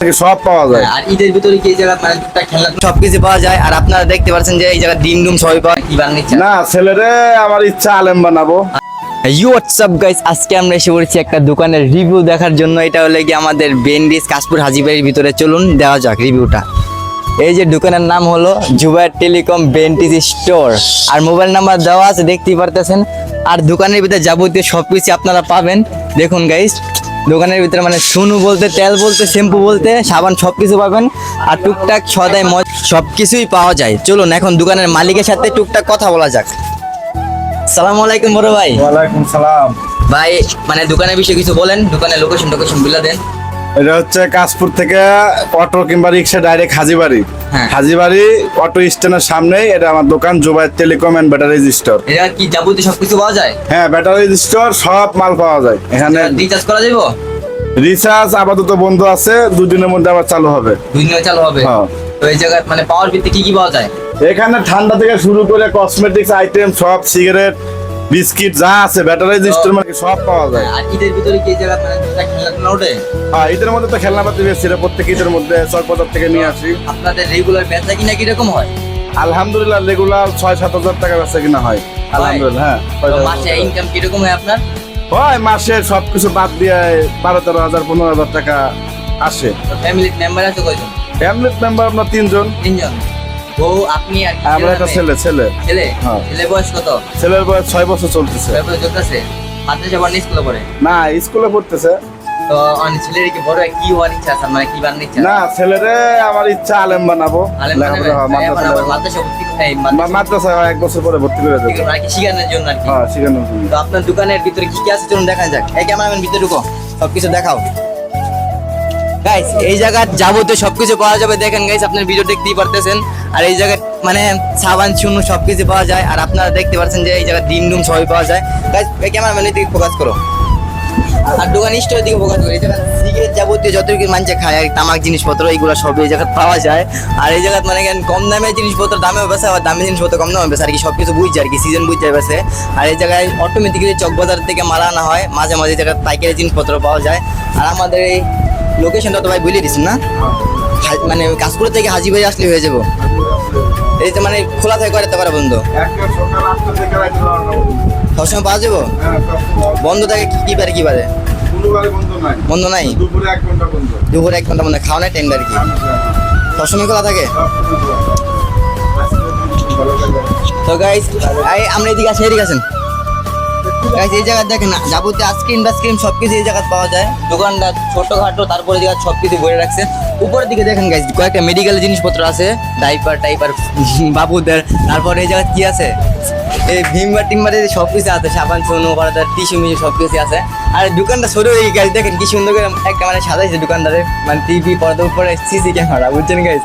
সব পাওয়া যায়। আর ঈদের ভিতরে কি এই জায়গা মানে টুকটাক খেলনা সবকিছু পাওয়া যায় আর আপনারা দেখতে পাচ্ছেন যে এই জায়গা ডিম ডুম সবই পাওয়া কি বানানি ইচ্ছা? না ছেলেরে আমার ইচ্ছা আলেম বানাবো। ইউ হোয়াটসঅ্যাপ গাইস আজকে আমরা এসে পড়েছি একটা দোকানের রিভিউ দেখার জন্য। এটা হলো কি আমাদের বেন্ডিস কাশপুর হাজিবাড়ির ভিতরে। চলুন দেওয়া যাক রিভিউটা এই যে দোকানের নাম হলো জুবাইর টেলিকম বেন্টিস স্টোর আর মোবাইল নাম্বার দেওয়া আছে দেখতেই পারতেছেন। আর দোকানের ভিতরে যাবতীয় সব কিছু আপনারা পাবেন। দেখুন গাইস দোকানের ভিতরে মানে সুনু বলতে তেল বলতে শ্যাম্পু বলতে সাবান সব কিছু পাবেন। আর টুকটাক সদাই মজ সব কিছুই পাওয়া যায়। চলুন এখন দোকানের মালিকের সাথে টুকটাক কথা বলা যাক। সালাম আলাইকুম বড় ভাই। ওয়ালাইকুম সালাম। ভাই মানে দোকানের বিষয়ে কিছু বলেন। দোকানের লোকেশন টোকেশন বিলা দেন। এটা হচ্ছে কাশপুর থেকে অটো কিংবা রিক্সা ডাইরেক্ট হাজিবাড়ি। হ্যাঁ। হাজিবাড়ি অটো স্ট্যান্ডের সামনেই এটা আমার দোকান Zubair telecom and battery store এটা কি যাবতীয় সবকিছু পাওয়া যায়? হ্যাঁ ব্যাটারি স্টোর সব মাল পাওয়া যায়। এখানে রিচার্জ করা যাবে রিচার্জ আপাতত বন্ধ আছে দুদিনের মধ্যে আবার চালু হবে। দুই দিনে চালু হবে? হ্যাঁ। তো এই জায়গায় মানে পাওয়ার ভিত্তি কি কি পাওয়া যায়? এখানে ঠান্ডা থেকে শুরু করে কসমেটিক্স আইটেম সব সিগারেট বিস্কিট যা আছে ব্যাটারি স্টোর মানে সব পাওয়া যায়। আর ঈদের ভিতরে কি জায়গা মানে খেলনা ওঠে? হ্যাঁ ঈদের মধ্যে তো খেলনাপাতি বেশি রে প্রত্যেক ঈদের মধ্যে চক বাজার থেকে নিয়ে আসি। আপনাদের রেগুলার বেচা কিনা কীরকম হয়? আলহামদুলিল্লাহ রেগুলার ছয় সাত হাজার টাকা বেচা কিনা হয়। আলহামদুলিল্লাহ হ্যাঁ মাসে ইনকাম কীরকম হয় আপনার? হয় মাসে সবকিছু বাদ দিয়ে বারো তেরো হাজার পনেরো হাজার টাকা আসে। ফ্যামিলির মেম্বার আছে কয়জন? ফ্যামিলি মেম্বার আপনার তিনজন। তিনজন। ও আপনি আর আমরা একটা ছেলে? ছেলে ছেলে। হ্যাঁ। ছেলে বয়স কত? ছেলের বয়স ছয় বছর চলতেছে। তারপরে চলতেছে। মাদ্রাসা পড়ে স্কুলে পড়ে? না স্কুলে পড়তেছে। তো অনেক ছেলের কি বড় কি হওয়ার ইচ্ছা আছে? মানে কি বানানোর ইচ্ছা? না ছেলেরে আমার ইচ্ছা আলেম বানাবো। আলেম মাদ্রাসায় মাদ্রাসা ভর্তি মাদ্রাসা এক বছর পরে ভর্তি করে দেবো। আর কি শিখানোর জন্য আর কি। হ্যাঁ শিখানোর জন্য। তো আপনার দোকানের ভিতরে কি কি আছে? চলুন দেখা যাক। এই ক্যামেরাম্যান ভিতরে ঢুকো। সবকিছু দেখাও। গাইস এই জায়গার যাবতীয় সবকিছু পাওয়া যাবে। দেখেন গাইস আপনার ভিডিও দেখতেই পারতেছেন। আর এই জায়গায় মানে সাবান, চুন, সবকিছু পাওয়া যায়। আর আপনারা দেখতে পাচ্ছেন যে এই জায়গায় ডিম ডুম সবই পাওয়া যায়। গাইস ক্যামেরাম্যানের দিকে ফোকাস করো। আর দোকান স্টোরের দিকে ফোকাস করো। জায়গায় সিগারেট যাবতীয় যত কিছু মানুষে খায়, আর তামাক জিনিসপত্র, এইগুলো সব এই জায়গায় পাওয়া যায়। আর এই জায়গায় মানে কম দামে জিনিসপত্র দামে বেছে আর দামি জিনিসপত্র কম দামে বেছে আর কি সব কিছু বুঝছে, আর কি সিজন বুঝছে বেছে আর এই জায়গায় অটোমেটিক্যালি চক বাজার থেকে মাল আনা হয়। মাঝে মাঝে জায়গায় পাইকারি জিনিসপত্র পাওয়া যায়। আর আমাদের এই লোকেশনটা তো ভাই বলে দিচ্ছেন না? মানে কাশপুর থেকে হাজিবাই আসলে হয়ে যাব। এই তো মানে খোলা থাকে করে পারে বন্ধ। সবসময় পাওয়া যাব? বন্ধ থাকে কি- পারে কি পারে বন্ধ নাই? দুপুরে এক ঘণ্টা বন্ধ। খাওয়া নাই আর কি? সবসময় খোলা থাকে? তো গাইস আমরা এদিকে আসি, এদিকে আসেন। গাইস এই জায়গা দেখেন যাবতীয় আইসক্রিম টাইসক্রিম সব কিছু এই জায়গায় পাওয়া যায়। দোকানটা ছোটোখাটো, তারপরে জায়গা সব কিছু ভরে রাখছে। উপরের দিকে দেখেন গাইস কয়েকটা মেডিকেল জিনিসপত্র আছে ডাইপার টাইপার বাবুদের, তারপরে এই জায়গায় কি আছে? এই ভিমবার টিম্বারে সব কিছু আছে, সাবান চুনো করাতে টিস্যু মিশু সব কিছু আছে। আর দোকানটা সরু হয়ে গেছে দেখেন কি সুন্দর করে একটা মানে সাজাইছে দোকানদারে মানে টিভি পর্দার উপরে সিসি ক্যামেরা বুঝছেন গাইস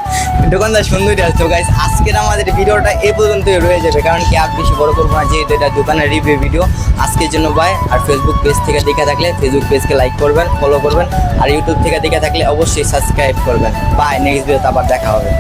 দোকানদার সুন্দরই আছে। তো গাইস আজকের আমাদের ভিডিওটা এই পর্যন্তই রয়ে যাবে, কারণ কি আর বেশি বড় করব না, যেহেতু এটা দোকানের রিভিউ ভিডিও আজকের জন্য বাই আর ফেসবুক পেজ থেকে দেখে থাকলে ফেসবুক পেজকে লাইক করবেন ফলো করবেন, আর ইউটিউব থেকে দেখে থাকলে অবশ্যই সাবস্ক্রাইব করবেন। বাই নেক্সট ভিডিওতে আবার দেখা হবে।